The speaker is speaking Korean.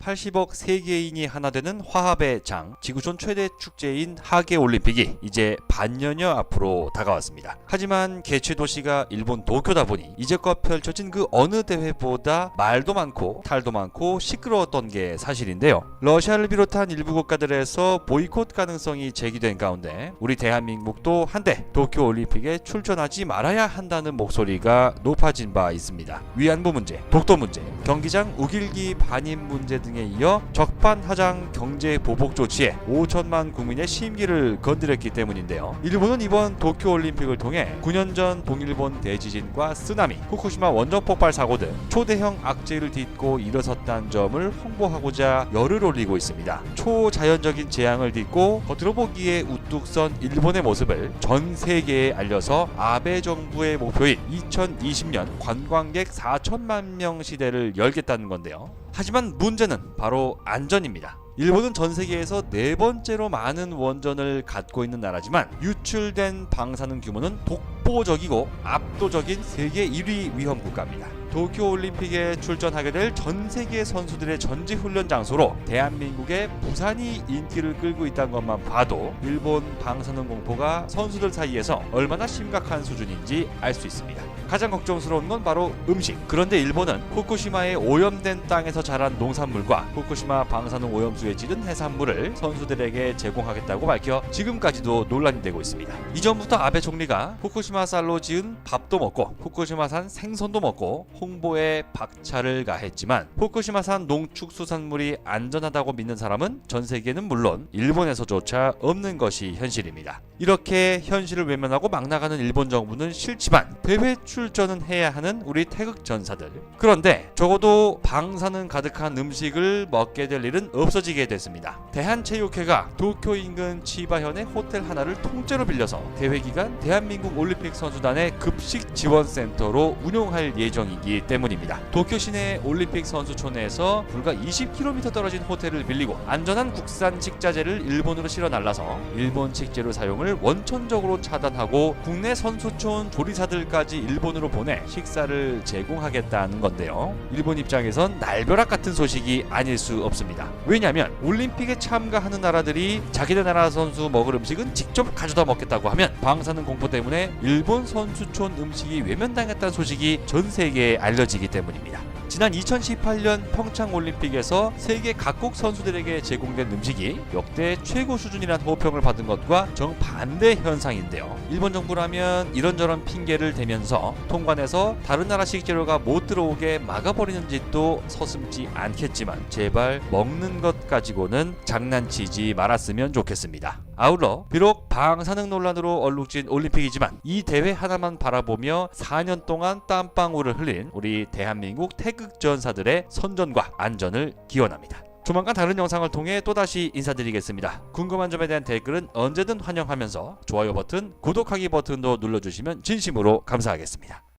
80억 세계인이 하나 되는 화합의 장, 지구촌 최대 축제인 하계 올림픽이 이제 반년여 앞으로 다가왔습니다. 하지만 개최 도시가 일본 도쿄다 보니 이제껏 펼쳐진 그 어느 대회보다 말도 많고 탈도 많고 시끄러웠던 게 사실인데요. 러시아를 비롯한 일부 국가들에서 보이콧 가능성이 제기된 가운데 우리 대한민국도 한때 도쿄 올림픽에 출전하지 말아야 한다는 목소리가 높아진 바 있습니다. 위안부 문제, 독도 문제, 경기장 우길기 반입 문제 등에 이어 적반하장 경제 보복 조치에 5천만 국민의 심기를 건드렸기 때문인데요. 일본은 이번 도쿄 올림픽을 통해 9년 전 동일본 대지진과 쓰나미, 후쿠시마 원전 폭발 사고 등 초대형 악재를 딛고 일어섰다는 점을 홍보하고자 열을 올리고 있습니다. 초자연적인 재앙을 딛고 겉으로 보기에 우뚝 선 일본의 모습을 전 세계에 알려서 아베 정부의 목표인 2020년 관광객 4천만 명 시대를 열겠다는 건데요. 하지만 문제는 바로 안전입니다. 일본은 전 세계에서 네 번째로 많은 원전을 갖고 있는 나라지만 유출된 방사능 규모는 독보적이고 압도적인 세계 1위 위험 국가입니다. 도쿄 올림픽에 출전하게 될 전 세계 선수들의 전지 훈련 장소로 대한민국의 부산이 인기를 끌고 있다는 것만 봐도 일본 방사능 공포가 선수들 사이에서 얼마나 심각한 수준인지 알 수 있습니다. 가장 걱정스러운 건 바로 음식. 그런데 일본은 후쿠시마의 오염된 땅에서 자란 농산물과 후쿠시마 방사능 오염수에 찌든 해산물을 선수들에게 제공하겠다고 밝혀 지금까지도 논란이 되고 있습니다. 이전부터 아베 총리가 후쿠시마 쌀로 지은 밥도 먹고 후쿠시마산 생선도 먹고 홍보에 박차를 가했지만 후쿠시마산 농축수산물이 안전하다고 믿는 사람은 전 세계는 물론 일본에서조차 없는 것이 현실입니다. 이렇게 현실을 외면하고 막 나가는 일본 정부는 싫지만 대회 출전은 해야 하는 우리 태극 전사들. 그런데 적어도 방사능 가득한 음식을 먹게 될 일은 없어지게 됐습니다. 대한체육회가 도쿄 인근 치바현의 호텔 하나를 통째로 빌려서 대회 기간 대한민국 올림픽 선수단의 급식 지원 센터로 운용할 예정이기 때문입니다. 도쿄 시내 올림픽 선수촌에서 불과 20km 떨어진 호텔을 빌리고 안전한 국산 식자재를 일본으로 실어 날라서 일본 식재료 사용을 원천적으로 차단하고 국내 선수촌 조리사들까지 일본으로 보내 식사를 제공하겠다는 건데요. 일본 입장에선 날벼락 같은 소식이 아닐 수 없습니다. 왜냐하면 올림픽에 참가하는 나라들이 자기네 나라 선수 먹을 음식은 직접 가져다 먹겠다고 하면 방사능 공포 때문에 일본 선수촌 음식이 외면당했다는 소식이 전 세계에 알려지기 때문입니다. 지난 2018년 평창 올림픽에서 세계 각국 선수들에게 제공된 음식이 역대 최고 수준이라는 호평을 받은 것과 정반대 현상인데요. 일본 정부라면 이런저런 핑계를 대면서 통관에서 다른 나라 식 재료가 못 들어오게 막아버리는 짓도 서슴지 않겠지만 제발 먹는 것 가지고는 장난치지 말았으면 좋겠습니다. 아울러 비록 방사능 논란으로 얼룩진 올림픽이지만 이 대회 하나만 바라보며 4년 동안 땀방울을 흘린 우리 대한민국 태극 전사들의 선전과 안전을 기원합니다. 조만간 다른 영상을 통해 또다시 인사드리겠습니다. 궁금한 점에 대한 댓글은 언제든 환영하면서 좋아요 버튼, 구독하기 버튼도 눌러주시면 진심으로 감사하겠습니다.